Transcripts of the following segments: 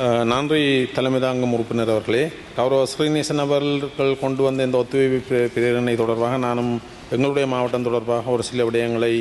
நன்றி தலைமை தாங்கும் உறுப்பினர் அவர்களே கௌரவ ஸ்ரீநேசன் அவர்கள் கொண்டு வந்த இந்த ஒத்துழைப்பு பிரேரணை தொடர்பாக நானும் எங்களுடைய மாவட்டம் தொடர்பாக ஒரு சில விடயங்களை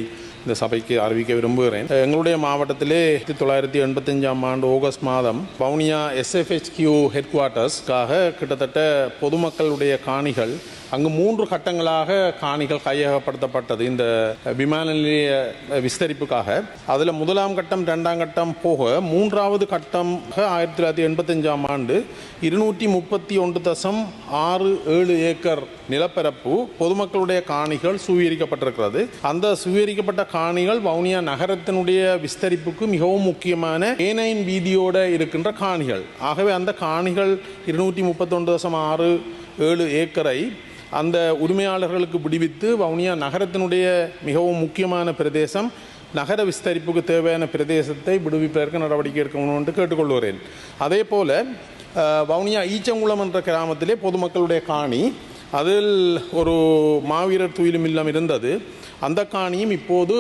இந்த சபைக்கு அறிவிக்க விரும்புகிறேன். எங்களுடைய மாவட்டத்திலே ஆயிரத்தி தொள்ளாயிரத்தி எண்பத்தஞ்சாம் ஆண்டு ஆகஸ்ட் மாதம் பவுனியா எஸ்எஃப்ஹெச்கியூ ஹெட் குவார்ட்டர்ஸ்க்காக கிட்டத்தட்ட பொதுமக்களுடைய காணிகள் அங்கு மூன்று கட்டங்களாக காணிகள் கையகப்படுத்தப்பட்டது. இந்த விமான நிலைய விஸ்தரிப்புக்காக. அதில் முதலாம் கட்டம் ரெண்டாம் கட்டம் போக மூன்றாவது கட்டம் ஆயிரத்தி தொள்ளாயிரத்தி எண்பத்தஞ்சாம் ஆண்டு இருநூற்றி முப்பத்தி ஒன்று தசம் ஆறு ஏழு ஏக்கர் நிலப்பரப்பு பொதுமக்களுடைய காணிகள் சுவீகரிக்கப்பட்டிருக்கிறது. அந்த சுவீகரிக்கப்பட்ட காணிகள் வவுனியா நகரத்தினுடைய விஸ்தரிப்புக்கு மிகவும் முக்கியமான ஏனைன் வீதியோடு இருக்கின்ற காணிகள். ஆகவே அந்த காணிகள் இருநூற்றி முப்பத்தொன்று தசம் ஆறு ஏழு ஏக்கரை அந்த உரிமையாளர்களுக்கு விடுவித்து வவுனியா நகரத்தினுடைய மிகவும் முக்கியமான பிரதேசம் நகர விஸ்தரிப்புக்கு தேவையான பிரதேசத்தை விடுவிப்பதற்கு நடவடிக்கை எடுக்கணும் என்று கேட்டுக்கொள்கிறேன். அதே போல் வவுனியா ஈச்சங்குளம் என்ற கிராமத்திலே பொதுமக்களுடைய காணி அதில் ஒரு மாவீரர் துயிலும் இல்லம் இருந்தது. அந்த காணியும் இப்போது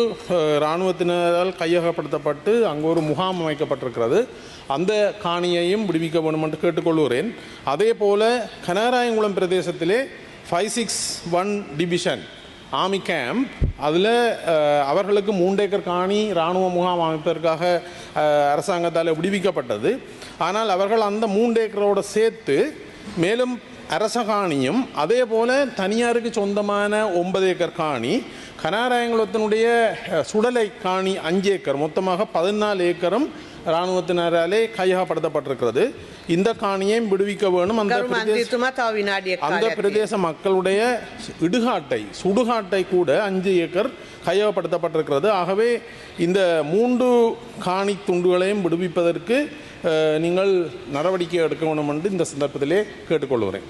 இராணுவத்தினரால் கையகப்படுத்தப்பட்டு அங்கு ஒரு முகாம் அமைக்கப்பட்டிருக்கிறது. அந்த காணியையும் விடுவிக்க வேண்டும் என்று கேட்டுக்கொள்கிறேன். அதே போல் கனகராயங்குளம் பிரதேசத்திலே five six one division army camp அதில் அவர்களுக்கு மூன்று ஏக்கர் காணி இராணுவ முகாம் அமைப்பதற்காக அரசாங்கத்தால் விடுவிக்கப்பட்டது. ஆனால் அவர்கள் அந்த மூன்று ஏக்கரோடு சேர்த்து மேலும் அரச காணியும் அதே போல் தனியாருக்கு சொந்தமான ஒன்பது ஏக்கர் காணி கனாராயங்குளத்தினுடைய சுடலை காணி அஞ்சு ஏக்கர் மொத்தமாக பதினாலு ஏக்கரும் ராணுவத்தினராலே கையகப்படுத்தப்பட்டிருக்கிறது. இந்த காணியையும் விடுவிக்க வேணும். அந்த அந்த பிரதேச மக்களுடைய இடுகாட்டை சுடுகாட்டை கூட அஞ்சு ஏக்கர் கையகப்படுத்தப்பட்டிருக்கிறது. ஆகவே இந்த மூன்று காணி துண்டுகளையும் விடுவிப்பதற்கு நீங்கள் நடவடிக்கை எடுக்க வேணும் என்று இந்த சந்தர்ப்பத்திலே கேட்டுக்கொள்கிறேன்.